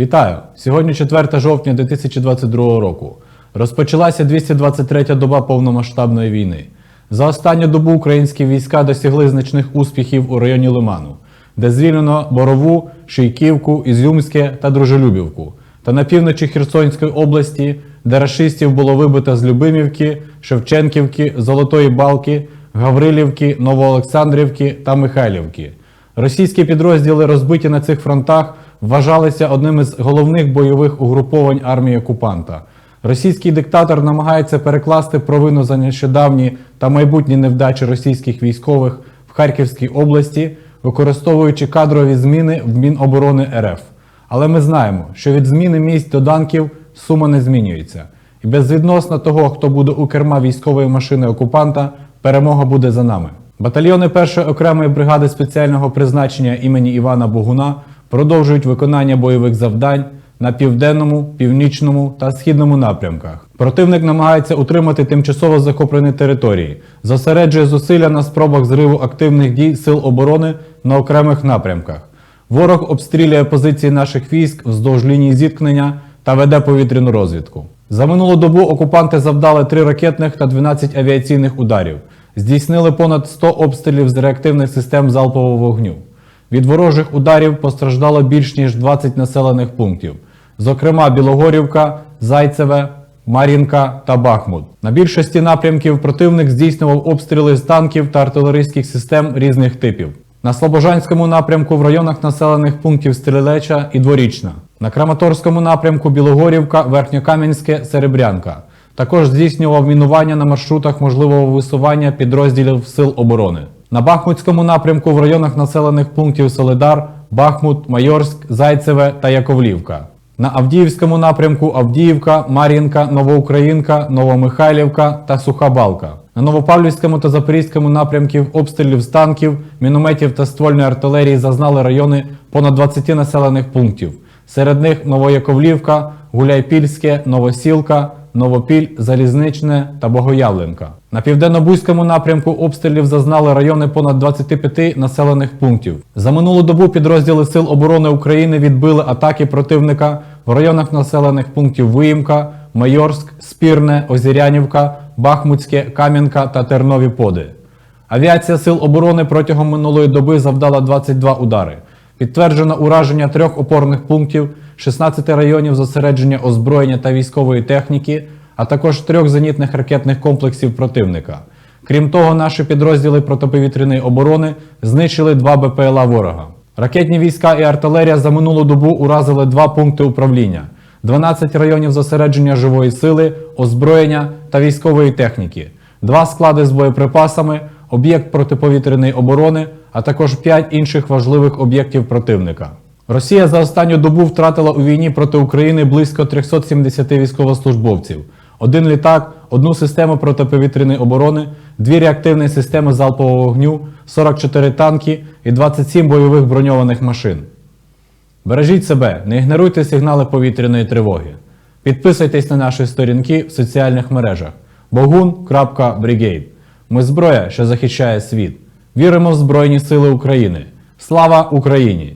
Вітаю! Сьогодні 4 жовтня 2022 року. Розпочалася 223-я доба повномасштабної війни. За останню добу українські війська досягли значних успіхів у районі Лиману, де звільнено Борову, Шийківку, Ізюмське та Дружелюбівку, та на півночі Херсонської області, де рашистів було вибито з Любимівки, Шевченківки, Золотої Балки, Гаврилівки, Новоолександрівки та Михайлівки. Російські підрозділи, розбиті на цих фронтах, вважалися одним із головних бойових угруповань армії окупанта. Російський диктатор намагається перекласти провину за нещодавні та майбутні невдачі російських військових в Харківській області, використовуючи кадрові зміни в Міноборони РФ. Але ми знаємо, що від зміни місць до данків сума не змінюється. І безвідносно того, хто буде у керма військової машини окупанта, перемога буде за нами. Батальйони першої окремої бригади спеціального призначення імені Івана Богуна продовжують виконання бойових завдань на південному, північному та східному напрямках. Противник намагається утримати тимчасово захоплені території, зосереджує зусилля на спробах зриву активних дій сил оборони на окремих напрямках. Ворог обстрілює позиції наших військ вздовж лінії зіткнення та веде повітряну розвідку. За минулу добу окупанти завдали 3 ракетних та 12 авіаційних ударів, здійснили понад 100 обстрілів з реактивних систем залпового вогню. Від ворожих ударів постраждало більш ніж 20 населених пунктів, зокрема Білогорівка, Зайцеве, Мар'їнка та Бахмут. На більшості напрямків противник здійснював обстріли з танків та артилерійських систем різних типів. На Слобожанському напрямку в районах населених пунктів Стрілеча і Дворічна. На Краматорському напрямку Білогорівка, Верхньокам'янське, Серебрянка. Також здійснював мінування на маршрутах можливого висування підрозділів Сил оборони. На Бахмутському напрямку в районах населених пунктів Солидар, Бахмут, Майорськ, Зайцеве та Яковлівка. На Авдіївському напрямку Авдіївка, Мар'їнка, Новоукраїнка, Новомихайлівка та Суха Балка. На Новопавлівському та Запорізькому напрямків обстрілів з танків, мінометів та ствольної артилерії зазнали райони понад 20 населених пунктів. Серед них Новояковлівка, Гуляйпільське, Новосілка, Новопіль, Залізничне та Богоявленка. На південно-бузькому напрямку обстрілів зазнали райони понад 25 населених пунктів. За минулу добу підрозділи Сил оборони України відбили атаки противника в районах населених пунктів Виїмка, Майорськ, Спірне, Озірянівка, Бахмутське, Кам'янка та Тернові Поди. Авіація Сил оборони протягом минулої доби завдала 22 удари. Підтверджено ураження трьох опорних пунктів, 16 районів зосередження озброєння та військової техніки, а також трьох зенітних ракетних комплексів противника. Крім того, наші підрозділи протиповітряної оборони знищили два БПЛА ворога. Ракетні війська і артилерія за минулу добу уразили два пункти управління, 12 районів зосередження живої сили, озброєння та військової техніки, два склади з боєприпасами, об'єкт протиповітряної оборони, а також 5 інших важливих об'єктів противника. Росія за останню добу втратила у війні проти України близько 370 військовослужбовців, один літак, одну систему протиповітряної оборони, дві реактивні системи залпового вогню, 44 танки і 27 бойових броньованих машин. Бережіть себе, не ігноруйте сигнали повітряної тривоги. Підписуйтесь на наші сторінки в соціальних мережах bogun.brigade. Ми зброя, що захищає світ. Віримо в Збройні Сили України. Слава Україні!